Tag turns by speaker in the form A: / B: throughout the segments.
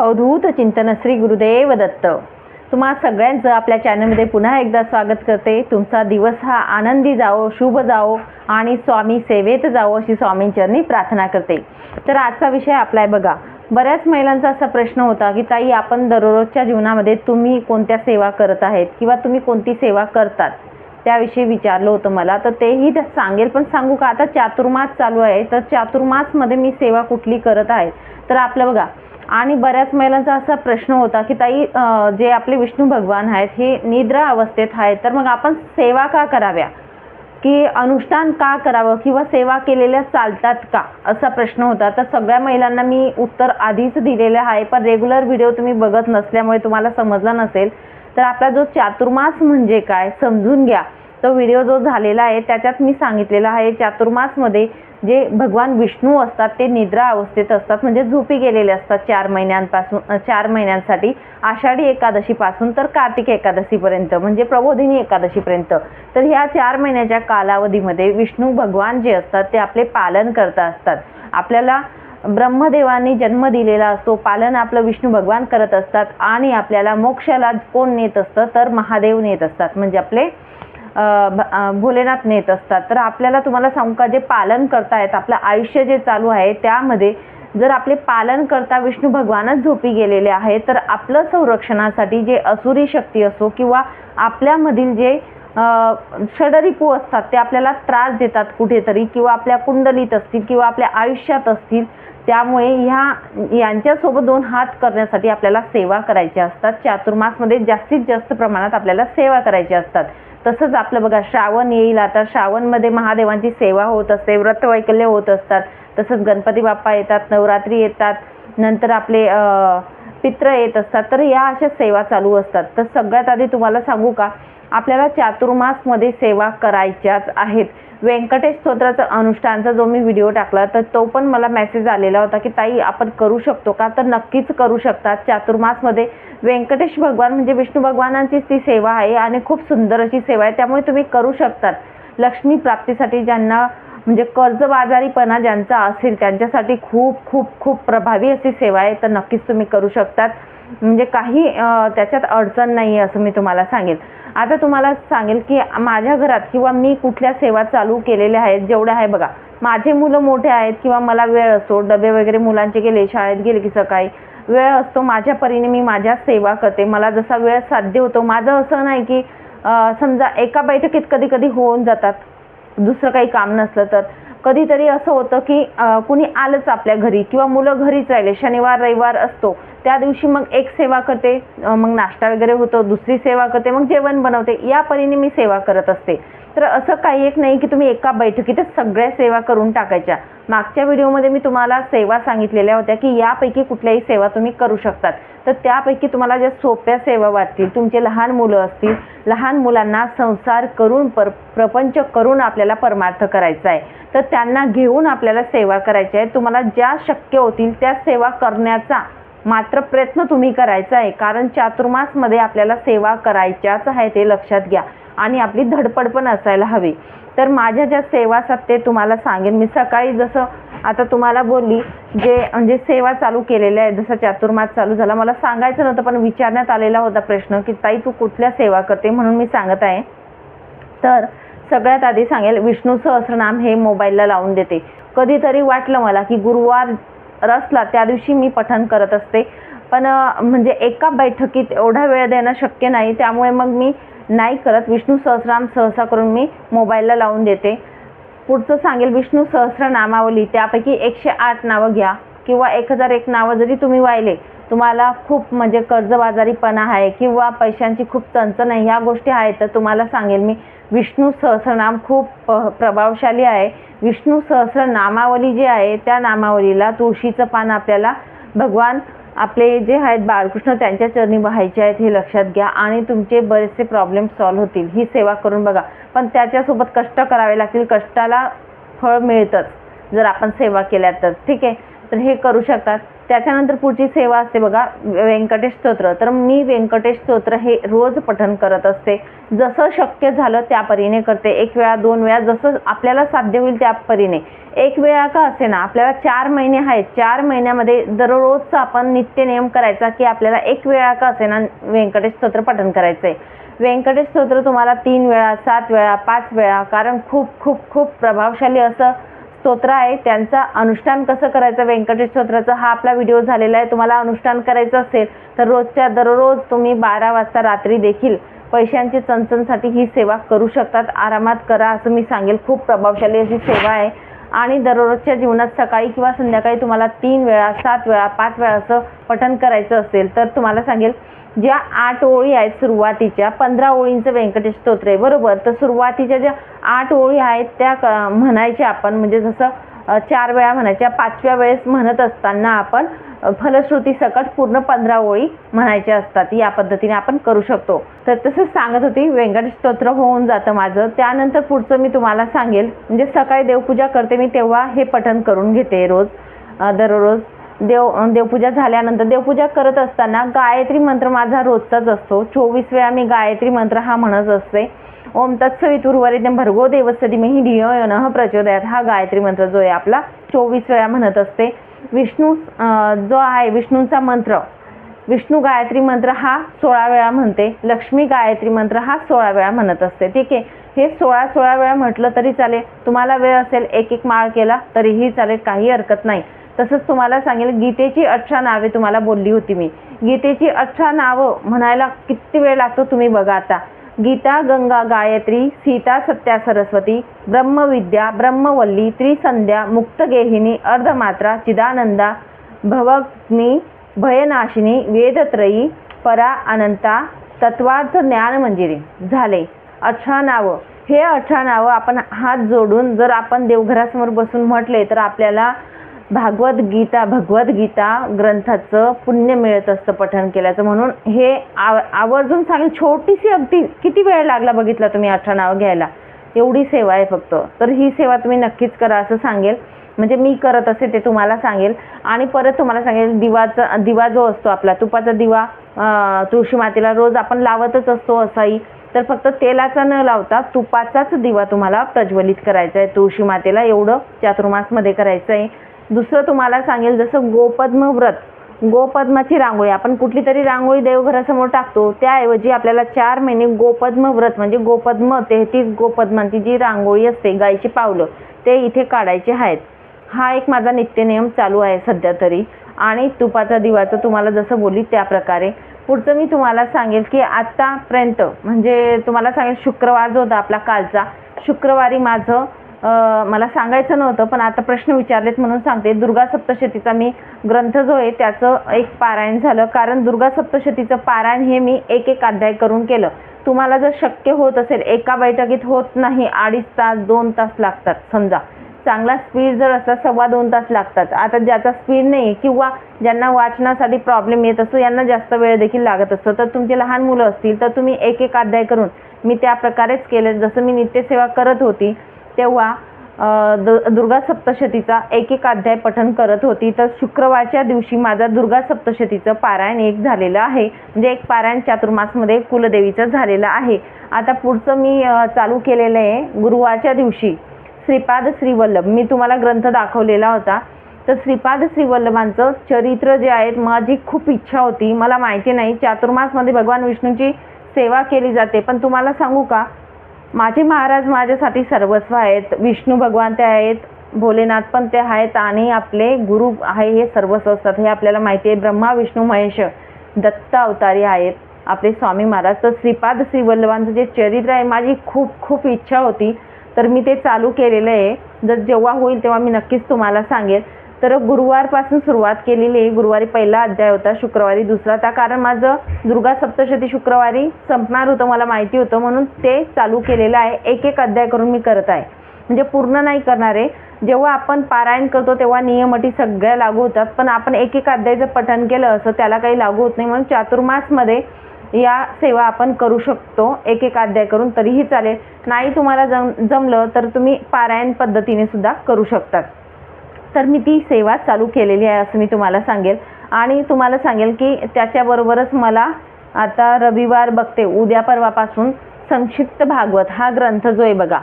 A: अवधूत चिंतन श्री गुरुदेव दत्त. तुम्हा सगळ्यांचं आपल्या चॅनलमध्ये पुन्हा एकदा स्वागत करते. तुमचा दिवस हा आनंदी जावो शुभ जावो आणि स्वामी सेवेत जावो अशी स्वामींचरणी प्रार्थना करते. तर आजचा विषय आपला आहे बघा. बऱ्याच महिलांचा असा प्रश्न होता की ताई आपण दररोजच्या जीवनामध्ये तुम्ही कोणत्या सेवा करत आहेत किंवा तुम्ही कोणती सेवा करतात? त्याविषयी विचारलं होतं मला. तर तेही त्या सांगेल पण सांगू का? आता चातुर्मास चालू आहे. तर चातुर्मासमध्ये मी सेवा कुठली करत आहे? तर आपलं बघा. आणि बऱ्याच महिलांचा असा प्रश्न होता की ताई जे आपले विष्णू भगवान आहेत हे निद्रा अवस्थेत आहेत तर मग आपण सेवा का कराव्या? की अनुष्ठान का करावं किंवा सेवा केलेल्या चालतात का? असा प्रश्न होता. तर सगळ्या महिलांना मी उत्तर आधीच दिलेलं आहे पण रेग्युलर व्हिडिओ तुम्ही बघत नसल्यामुळे तुम्हाला समजला नसेल. तर आपला जो चातुर्मास म्हणजे काय समजून घ्या. तो व्हिडिओ जो झालेला आहे त्याच्यात मी सांगितलेला आहे चातुर्मासमध्ये जे भगवान विष्णू असतात ते निद्रा अवस्थेत असतात म्हणजे झोपी गेलेले असतात चार महिन्यांपासून चार महिन्यांसाठी. आषाढी एकादशीपासून तर कार्तिक एकादशीपर्यंत म्हणजे प्रबोधिनी एकादशीपर्यंत. तर ह्या चार महिन्याच्या कालावधीमध्ये विष्णू भगवान जे असतात ते आपले पालन करत असतात. आपल्याला ब्रह्मदेवाने जन्म दिलेला असतो पालन आपलं विष्णू भगवान करत असतात आणि आपल्याला मोक्षाला कोण नेत असतं तर महादेव नेत असतात. म्हणजे आपले भोलेनाथ नेत असतात. तर आपल्याला तुम्हाला सांगू का जे पालन करतायत आपलं आयुष्य जे चालू आहे त्यामध्ये जर आपले पालन करता विष्णू भगवानच झोपी गेलेले आहे तर आपलं संरक्षणासाठी जे असुरी शक्ती असो किंवा आपल्यामधील जे षडरिपू असतात ते आपल्याला त्रास देतात कुठेतरी किंवा आपल्या कुंडलीत असतील किंवा आपल्या आयुष्यात असतील त्यामुळे ह्या यांच्यासोबत दोन हात करण्यासाठी आपल्याला सेवा करायच्या असतात. चातुर्मासमध्ये जास्तीत जास्त प्रमाणात आपल्याला सेवा करायच्या असतात. तसंच आपलं बघा श्रावण येईल आता. श्रावणमध्ये महादेवांची सेवा होत असते व्रतवैकल्य होत असतात. तसंच गणपती बाप्पा येतात नवरात्री येतात. नंतर आपले पित्र येत असतात. तर या अशा सेवा चालू असतात. तर सगळ्यात आधी तुम्हाला सांगू का आपल्याला चातुर्मासमध्ये सेवा करायच्याच आहेत. व्यंकटेश स्तोत्राचं अनुष्ठानचा जो मी व्हिडिओ टाकला तर तो पण मला मेसेज आलेला होता की ताई आपण करू शकतो का? तर नक्कीच करू शकतात. चातुर्मासमध्ये व्यंकटेश भगवान म्हणजे विष्णू भगवानांचीच ती सेवा आहे आणि खूप सुंदर अशी सेवा आहे. त्यामुळे तुम्ही करू शकतात. लक्ष्मी प्राप्तीसाठी ज्यांना म्हणजे कर्जबाजारीपणा ज्यांचा असेल त्यांच्यासाठी खूप खूप खूप प्रभावी अशी सेवा आहे. तर नक्कीच तुम्ही करू शकतात. म्हणजे काही त्याच्यात अडचण नाही आहे असं मी तुम्हाला सांगेल आता तुम्हाला सांगेल की माझ्या घरात किंवा मी कुठल्या सेवा चालू केलेल्या आहेत जेवढ्या आहे बघा. माझे मुलं मोठे आहेत किंवा मला वेळ असतो डबे वगैरे मुलांचे गेले शाळेत गेले की सकाळी. वेळ असतो माझ्या परीने मी माझ्या सेवा करते. मला जसा वेळ साध्य होतो माझं असं नाही की समजा एका बैठकीत कधी कधी होऊन जातात. दुसरं काही काम नसलं तर. कधीतरी असं होतं की कुणी आलंच आपल्या घरी किंवा मुलं घरीच राहिले. शनिवार रविवार असतो. त्या दिवशी मग एक सेवा करते मग नाश्ता वगैरे होतो दुसरी सेवा करते मग जेवण बनवते. या परीने मी सेवा करत असते. तर असं काही एक नाही की तुम्ही एका बैठकीतच सगळ्या सेवा करून टाकायच्या. मागच्या व्हिडिओमध्ये मी तुम्हाला सेवा सांगितलेल्या होत्या की यापैकी कुठल्याही सेवा तुम्ही करू शकतात. तर त्यापैकी तुम्हाला ज्या सोप्या सेवा वाटतील तुमचे लहान मुलं असतील लहान मुलांना संसार करून पर प्रपंच करून आपल्याला परमार्थ करायचा आहे. तर त्यांना घेऊन आपल्याला सेवा करायची आहे. तुम्हाला ज्या शक्य होतील त्या सेवा करण्याचा मात्र प्रयत्न तुम्ही करायचा आहे. कारण चातुर्मासमध्ये आपल्याला सेवा करायच्याच आहे ते लक्षात घ्या. आणि आपली धडपड पण असायला हवी. तर माझ्या ज्या सेवा असतात ते तुम्हाला सांगेन मी सकाळी जसं आता तुम्हाला बोलली जे म्हणजे सेवा चालू केलेल्या आहेत जसं चातुर्मास चालू झाला. मला सांगायचं नव्हतं पण विचारण्यात आलेला होता प्रश्न की ताई तू कुठल्या सेवा करते? म्हणून मी सांगत आहे. तर सगळ्यात आधी सांगेल विष्णू सहस्रनाम हे मोबाईलला लावून देते. कधीतरी वाटलं मला की गुरुवार रसला त्या दिवशी मी पठण करत असते. पण म्हणजे एका बैठकीत एवढा वेळ देणं शक्य नाही. त्यामुळे मग मी नाही करत. विष्णू सहस्राम सहसा करून मी मोबाईलला लावून देते. पुढचं सांगेल विष्णू सहस्र नामावली त्यापैकी एकशे आठ नावं घ्या किंवा एक हजार एक नावं जरी तुम्ही वाहिले तुम्हाला खूप म्हणजे कर्जबाजारीपणा आहे किंवा पैशांची खूप चणचण आहे ह्या गोष्टी आहेत तर तुम्हाला सांगेल मी. विष्णू सहस्रनाम खूप प- प्रभावशाली आहे. विष्णू सहस्र नामावली जी आहे त्या नामावलीला तुळशीचं पान आपल्याला भगवान आपले जे आहेत बाळकृष्ण त्यांच्या चरणी व्हायचे आहेत हे लक्षात घ्या आणि तुमचे बरेचसे प्रॉब्लेम सॉल्व्ह होतील. ही सेवा करून बघा. पण त्याच्यासोबत कष्ट करावे लागतील. कष्टाला फळ मिळतंच जर आपण सेवा केल्या तर. ठीक आहे? तर हे करू शकतात. त्याच्यानंतर पुढची सेवा असते बघा व्यंकटेश स्तोत्र. तर मी व्यंकटेश स्तोत्र हे रोज पठण करत असते. जसं शक्य झालं त्या परीने करते. एक वेळा दोन वेळा जसं आपल्याला साध्य होईल त्या परीने. एक वेळा का असे ना आपल्याला चार महिने आहेत. चार महिन्यामध्ये दररोजचा आपण नित्य नियम करायचा की आपल्याला एक वेळा का असे ना व्यंकटेश स्तोत्र पठण करायचं आहे व्यंकटेश स्तोत्र तुम्हाला तीन वेळा सात वेळा पाच वेळा कारण खूप खूप खूप प्रभावशाली असं स्तोत्र आहे त्यांचा अनुष्ठान कसं करायचं व्यंकटेश स्तोत्राचा हा आपला व्हिडिओ झालेला आहे. तुम्हाला अनुष्ठान करायचं असेल तर रोजच्या दररोज तुम्ही बारा वाजता रात्री देखील पैशांची चणचणसाठी ही सेवा करू शकतात. आरामात करा असं मी सांगेल. खूप प्रभावशाली अशी सेवा आहे. आणि दररोजच्या जीवनात सकाळी किंवा संध्याकाळी तुम्हाला तीन वेळा सात वेळा पाच वेळा असं पठण करायचं असेल तर तुम्हाला सांगेल ज्या आठ ओळी आहेत सुरुवातीच्या पंधरा ओळींचं व्यंकटेश स्तोत्र आहे बरोबर? तर सुरुवातीच्या ज्या आठ ओळी आहेत त्या क म्हणायच्या आपण म्हणजे जसं चार वेळा म्हणायच्या पाचव्या वेळेस म्हणत असताना आपण फलश्रुती सकट पूर्ण पंधरा ओळी म्हणायच्या असतात. या पद्धतीने आपण करू शकतो. तर तसंच सांगत होती व्यंकटेश स्तोत्र होऊन जातं माझं. त्यानंतर पुढचं मी तुम्हाला सांगेल म्हणजे सकाळी देवपूजा करते मी तेव्हा हे पठण करून घेते रोज दररोज. देव देवपूजा झाल्यानंतर देवपूजा करत असताना गायत्री मंत्र माझा रोजचाच असतो. चोवीस वेळा मी गायत्री मंत्र हा म्हणत असते. ओम तत्सवितुर्वरेण्यं भर्गो देवस्य धीमहि धियो यो प्रचोदयात. हा गायत्री मंत्र जो आहे आपला चोवीस वेळा म्हणत असते. विष्णू जो आहे विष्णूंचा मंत्र विष्णू गायत्री मंत्र हा सोळा वेळा म्हणते. लक्ष्मी गायत्री मंत्र हा सोळा वेळा म्हणत असते. ठीक आहे? हे सोळा सोळा वेळा म्हटलं तरी चालेल. तुम्हाला वेळ असेल एक एक माळ केला तरीही चालेल. काही हरकत नाही. तसंच तुम्हाला सांगेल गीतेची अठरा नावे तुम्हाला बोलली होती मी. गीतेची अठरा नावं म्हणायला किती वेळ लागतो तुम्ही बघा आता. गीता गंगा गायत्री सीता सत्या सरस्वती ब्रह्मविद्या ब्रह्मवल्ली त्रिसंध्या मुक्तगेहिनी अर्धमात्रा चिदानंदा भवग्नी भयनाशिनी वेदत्रयी परा अनंता तत्वार्थ ज्ञानमंजिरी झाले. अठरा नावं. हे अठरा नावं आपण हात जोडून जर आपण देवघरासमोर बसून म्हटले तर आपल्याला भागवत गीता भगवद्गीता ग्रंथाचं पुण्य मिळत असतं पठण केल्याचं. म्हणून हे आव आवर्जून सांगेल छोटीशी अगदी किती वेळ लागला बघितला तुम्ही अठरा नावं घ्यायला? एवढी सेवा आहे फक्त. तर ही सेवा तुम्ही नक्कीच करा असं सांगेल. म्हणजे मी करत असे ते तुम्हाला सांगेल. आणि परत तुम्हाला सांगेल दिवाचा दिवा जो असतो आपला तुपाचा दिवा तुळशी मातेला रोज आपण लावतच असतो असाही. तर फक्त तेलाचा न लावता तुपाचाच दिवा तुम्हाला प्रज्वलित करायचा आहे. तुळशी मातेला एवढं चातुर्मासमध्ये करायचं आहे. दुसरं तुम्हाला सांगेल जसं गोपद्म व्रत. गोपद्माची रांगोळी आपण कुठली तरी रांगोळी देवघरासमोर टाकतो त्याऐवजी आपल्याला चार महिने गोपद्म व्रत म्हणजे गोपद्म तेहतीस गोपद्मांची जी रांगोळी असते गायची पावलं ते इथे काढायचे आहेत. हा एक माझा नित्यनियम चालू आहे सध्या तरी. आणि तुपाचा दिवाचं तुम्हाला जसं बोलली त्या प्रकारे. पुढचं मी तुम्हाला सांगेल की आत्तापर्यंत म्हणजे तुम्हाला सांगेल शुक्रवार जो होता आपला कालचा शुक्रवारी माझं मला सांगायचं नव्हतं पण आता प्रश्न विचारलेत म्हणून सांगते. दुर्गा सप्तशतीचा मी ग्रंथ जो आहे त्याचं एक पारायण झालं. कारण दुर्गा सप्तशतीचं पारायण हे मी एक एक अध्याय करून केलं. तुम्हाला जर शक्य होत असेल एका बैठकीत होत नाही अडीच तास दोन तास लागतात. समजा चांगला स्पीड जर असला सव्वा दोन तास लागतात. आता ज्याचा स्पीड नाही किंवा ज्यांना वाचनासाठी प्रॉब्लेम येत असतो यांना जास्त वेळ देखील लागत असतो. तर तुमचे लहान मुलं असतील तर तुम्ही एक एक अध्याय करून मी त्या प्रकारेच केलं. जसं मी नित्यसेवा करत होती तेव्हा दु- दुर्गा सप्तशतीचा एक एक अध्याय पठण करत होती. तर शुक्रवारच्या दिवशी माझा दुर्गा सप्तशतीचं पारायण एक झालेलं आहे. म्हणजे एक पारायण चातुर्मासमध्ये कुलदेवीचं झालेलं आहे. आता पुढचं मी चालू केलेलं आहे गुरुवारच्या दिवशी. श्रीपाद श्रीवल्लभ. मी तुम्हाला ग्रंथ दाखवलेला होता. तर श्रीपाद श्रीवल्लभांचं चरित्र जे आहे माझी खूप इच्छा होती. मला माहिती नाही चातुर्मासमध्ये भगवान विष्णूची सेवा केली जाते. पण तुम्हाला सांगू का? माझे महाराज माझ्यासाठी सर्वस्व आहेत. विष्णू भगवान ते आहेत. भोलेनाथ पण ते आहेत आणि आपले गुरु आहे हे सर्वस्व असतात. हे आपल्याला माहिती आहे. ब्रह्मा विष्णू महेश दत्त अवतारी आहेत. आपले स्वामी महाराज. तर श्रीपाद श्रीवल्लभांचं जे चरित्र आहे माझी खूप खूप इच्छा होती. तर मी ते चालू केलेलं आहे. जर जेव्हा होईल तेव्हा मी नक्कीच तुम्हाला सांगेल तर गुरुवारपासून सुरुवात केलेली आहे. गुरुवारी पहिला अध्याय होता शुक्रवारी दुसरा. त्या कारण माझं दुर्गा सप्तशती शुक्रवारी संपणार होतं मला माहिती होतं. म्हणून ते चालू केलेलं आहे. एक एक अध्याय करून मी करत आहे. म्हणजे पूर्ण नाही करणार आहे. जेव्हा आपण पारायण करतो तेव्हा नियम अटी सगळ्या लागू होतात. पण आपण एक एक अध्यायचं पठण केलं असं त्याला काही लागू होत नाही. म्हणून चातुर्मासमध्ये या सेवा आपण करू शकतो. एक एक अध्याय करून तरीही चालेल. नाही तुम्हाला जम जमलं तर तुम्ही पारायण पद्धतीने सुद्धा करू शकतात. तर मी ती सेवा चालू केलेली आहे असं मी तुम्हाला सांगेल. आणि तुम्हाला सांगेल की त्याच्याबरोबरच मला आता रविवार बघते उद्या परवापासून संक्षिप्त भागवत हा ग्रंथ जो आहे बघा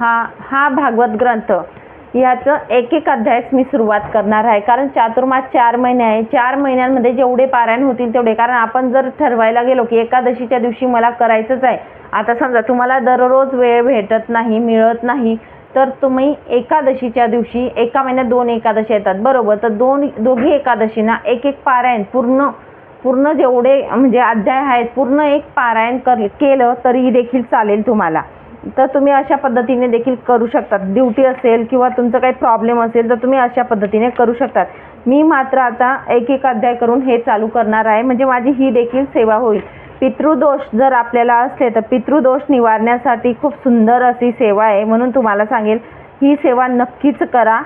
A: हा हा भागवत ग्रंथ ह्याचं एक एक अध्यायच मी सुरुवात करणार आहे. कारण चातुर्मास चार महिने आहे. चार महिन्यांमध्ये जेवढे पारायण होतील तेवढे. कारण आपण जर ठरवायला गेलो की एकादशीच्या दिवशी मला करायचंच आहे. आता समजा तुम्हाला दररोज वेळ भेटत नाही मिळत नाही. तर तुम्ही एकादशीच्या दिवशी एका महिन्यात दोन एकादशी येतात बरोबर? तर दोन दोघी एकादशींना एक एक पारायण पूर्ण पूर्ण जेवढे म्हणजे अध्याय आहेत पूर्ण एक पारायण कर केलं तरी देखील चालेल तुम्हाला. तर तुम्ही अशा पद्धतीने देखील करू शकतात. ड्युटी असेल किंवा तुमचं काही प्रॉब्लेम असेल तर तुम्ही अशा पद्धतीने करू शकतात. मी मात्र आता एक एक अध्याय करून हे चालू करणार आहे. म्हणजे माझी ही देखील सेवा होईल. पितृदोष जर आपल्याला असले तर पितृदोष निवारण्यासाठी खूप सुंदर अशी सेवा आहे म्हणून तुम्हाला सांगेल. ही सेवा नक्कीच करा.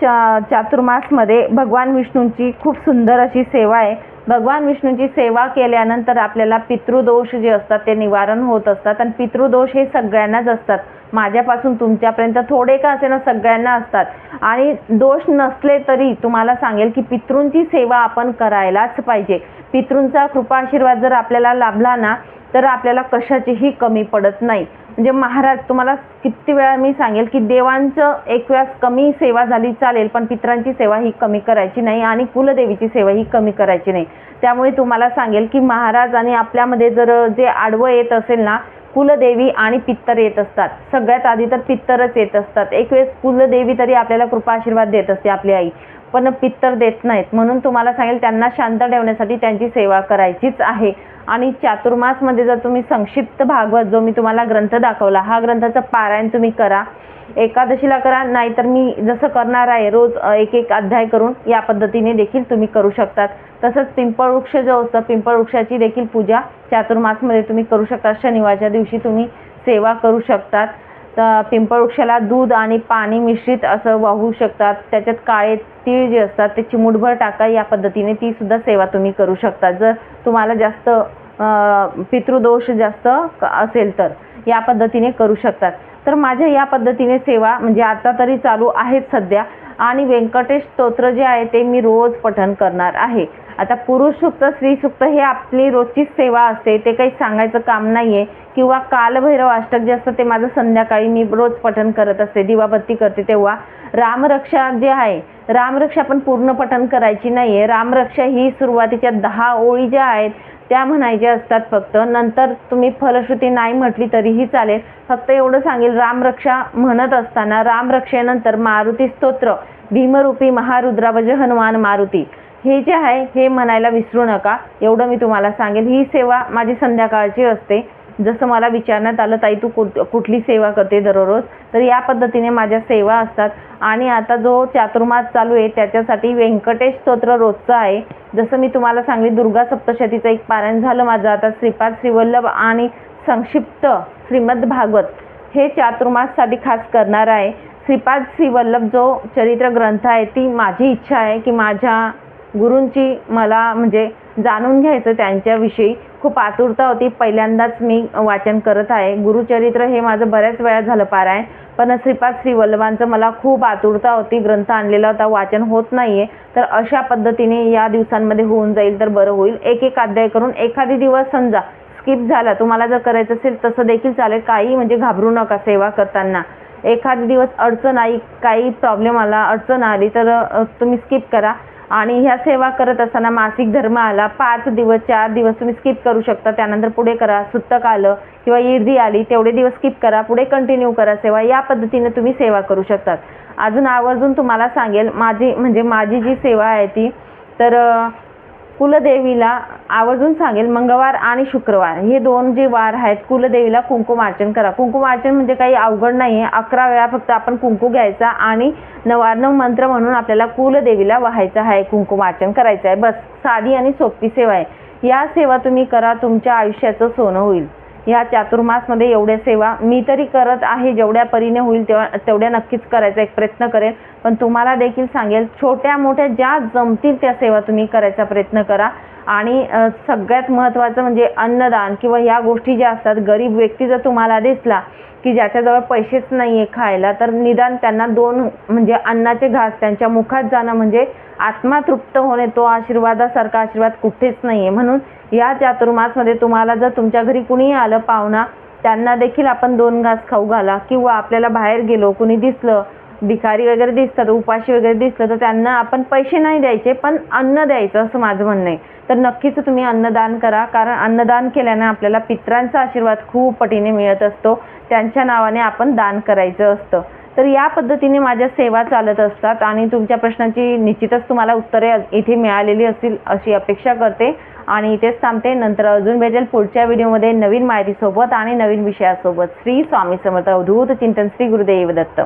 A: चा चातुर्मासमध्ये भगवान विष्णूंची खूप सुंदर अशी सेवा आहे. भगवान विष्णूंची सेवा केल्यानंतर आपल्याला पितृदोष जे असतात ते निवारण होत असतात आणि पितृदोष हे सगळ्यांनाच असतात. माझ्यापासून तुमच्यापर्यंत थोडे का असे ना सगळ्यांना असतात. आणि दोष नसले तरी तुम्हाला सांगेल की पितृंची सेवा आपण करायलाच पाहिजे. पितृंचा कृपा आशीर्वाद जर आपल्याला लाभला ना तर आपल्याला कशाचीही कमी पडत नाही. म्हणजे महाराज तुम्हाला किती वेळा मी सांगेल की देवांचं एक वेळा कमी सेवा झाली चालेल पण पितरांची सेवा ही कमी करायची नाही आणि कुलदेवीची सेवा ही कमी करायची नाही. त्यामुळे तुम्हाला सांगेल की महाराज आणि आपल्यामध्ये जर जे आडवं येत असेल ना कुलदेवी आणि पित्तर येत असतात. सगळ्यात आधी तर पित्तरच येत असतात. एक वेळेस कुलदेवी तरी आपल्याला कृपा आशीर्वाद देत असते आपली आई. पण पित्तर देत नाहीत. म्हणून तुम्हाला सांगेल त्यांना शांत ठेवण्यासाठी त्यांची सेवा करायचीच आहे. आणि चातुर्मासमध्ये जर तुम्ही संक्षिप्त भागवत जो मी तुम्हाला ग्रंथ दाखवला हा ग्रंथाचं पारायण तुम्ही करा. एकादशीला करा नाहीतर मी जसं करणार आहे रोज एक एक अध्याय करून या पद्धतीने देखील तुम्ही करू शकतात. तसंच पिंपळ वृक्ष जो असतं पिंपळ वृक्षाची देखील पूजा चातुर्मासमध्ये तुम्ही करू शकता. शनिवारच्या दिवशी तुम्ही सेवा करू शकतात. तर पिंपळ वृक्षाला दूध आणि पाणी मिश्रित असं वाहू शकतात. त्याच्यात काळे तीळ जे असतात ते चिमूटभर टाका. या पद्धतीने ती सुद्धा सेवा तुम्ही करू शकता. जर तुम्हाला जास्त पितृदोष जास्त क- असेल तर या पद्धतीने करू शकतात. तर माझ्या या पद्धतीने सेवा म्हणजे आता तरी चालू आहेत सध्या. आणि व्यंकटेश स्तोत्र जे आहे ते मी रोज पठण करणार आहे. आता पुरुष सुक्त स्त्री सुक्त हे आपली रोजचीच सेवा असते. ते काही सांगायचं काम नाही आहे किंवा कालभैरव अष्टक जे असतं ते माझं संध्याकाळी मी रोज पठन करत असते. दिवाबत्ती करते तेव्हा. रामरक्षा जे आहे रामरक्षा पण पूर्ण पठन करायची नाही आहे रामरक्षा ही सुरुवातीच्या दहा ओळी ज्या आहेत त्या म्हणायच्या असतात फक्त. नंतर तुम्ही फलश्रुती नाही म्हटली तरीही चालेल. फक्त एवढं सांगेल रामरक्षा म्हणत असताना रामरक्षेनंतर मारुती स्तोत्र. भीमरूपी महारुद्रावज हनुमान मारुती. हे जे आहे हे म्हणायला विसरू नका. एवढं मी तुम्हाला सांगेल. ही सेवा माझी संध्याकाळची असते. जसं मला विचारण्यात आलं ताई तू कुठ कुठली सेवा करते दररोज? तर या पद्धतीने माझ्या सेवा असतात. आणि आता जो चातुर्मास चालू आहे त्याच्यासाठी व्यंकटेश स्तोत्र रोजचं आहे. जसं मी तुम्हाला सांगली दुर्गा सप्तशतीचं एक पारायण झालं माझं. आता श्रीपाद श्रीवल्लभ आणि संक्षिप्त श्रीमद भागवत हे चातुर्माससाठी खास करणार आहे. श्रीपाद श्रीवल्लभ जो चरित्र ग्रंथ आहे ती माझी इच्छा आहे की माझ्या गुरूंची मला म्हणजे जाणून घ्यायचं त्यांच्याविषयी. खूप आतुरता होती. पहिल्यांदाच मी वाचन करत आहे. गुरुचरित्र हे माझं बऱ्याच वेळा झालं पारायण पण श्रीपाद श्रीवल्लभांचं मला खूप आतुरता होती. ग्रंथ आणलेला होता. वाचन होत नाही आहे तर अशा पद्धतीने या दिवसांमध्ये होऊन जाईल तर बरं होईल. एक एक अध्याय करून एखादी दिवस समजा स्किप झाला. तुम्हाला जर करायचं असेल तसं देखील चालेल. काही म्हणजे घाबरू नका सेवा करताना. एखादी दिवस अडचण आई काही प्रॉब्लेम आला अडचण आली तर तुम्ही स्किप करा. आणि ह्या सेवा करत असताना मासिक धर्म आला पाच दिवस चार दिवस तुम्ही स्किप करू शकता. त्यानंतर पुढे करा सुत्तक आलं किंवा ईर्दी आली तेवढे दिवस स्किप करा पुढे कंटिन्यू करा सेवा. या पद्धतीने तुम्ही सेवा करू शकतात. अजून आवर्जून तुम्हाला सांगेल माझी म्हणजे माझी जी सेवा आहे ती तर कुलदेवीला आवर्जून सांगेल मंगळवार आणि शुक्रवार. हे दोन जे वार आहेत कुलदेवीला कुंकुमार्चन करा. कुंकुमार्चन म्हणजे काही अवघड नाही आहे अकरा वेळा फक्त आपण कुंकू घ्यायचा आणि नवार्णव मंत्र म्हणून आपल्याला कुलदेवीला व्हायचं आहे कुंकुमार्चन करायचं आहे. बस साधी आणि सोपी सेवा आहे. या सेवा तुम्ही करा तुमच्या आयुष्याचं सोनं होईल. ह्या चातुर्मासमध्ये एवढ्या सेवा मी तरी करत आहे जेवढ्या परीने होईल तेव्हा तेवढ्या नक्कीच करायचा एक प्रयत्न करेल पण तुम्हाला देखील सांगेल छोट्या मोठ्या ज्या जमतील त्या सेवा तुम्ही करायचा प्रयत्न करा. आणि सगळ्यात महत्त्वाचं म्हणजे अन्नदान किंवा ह्या गोष्टी ज्या असतात गरीब व्यक्ती जर तुम्हाला दिसला की ज्याच्याजवळ पैसेच नाही आहे खायला तर निदान त्यांना दोन म्हणजे अन्नाचे घास त्यांच्या मुखात जाणं म्हणजे आत्मा तृप्त होणे तो आशीर्वादासारखा आशीर्वाद कुठेच नाही आहे म्हणून या चातुर्मासमध्ये तुम्हाला जर तुमच्या घरी कुणीही आलं पाहुणा त्यांना देखील आपण दोन घास खाऊ घाला किंवा आपल्याला बाहेर गेलो कुणी दिसलं भिकारी वगैरे दिसतात उपाशी वगैरे दिसलं तर त्यांना आपण पैसे नाही द्यायचे पण अन्न द्यायचं असं माझं म्हणणं आहे. तर नक्कीच तुम्ही अन्नदान करा कारण अन्नदान केल्यानं आपल्याला पित्रांचा आशीर्वाद खूप पटीने मिळत असतो. त्यांच्या नावाने आपण दान करायचं असतं. तर या पद्धतीने माझ्या सेवा चालत असतात आणि तुमच्या प्रश्नांची निश्चितच तुम्हाला उत्तरे इथे मिळालेली असतील अशी अपेक्षा करते. आणि इथेच थांबते. नंतर अजून भेटेल पुढच्या व्हिडिओमध्ये नवीन माहितीसोबत आणि नवीन विषयासोबत. श्री स्वामी समर्थ अवधूत चिंतन श्री गुरुदेव दत्त.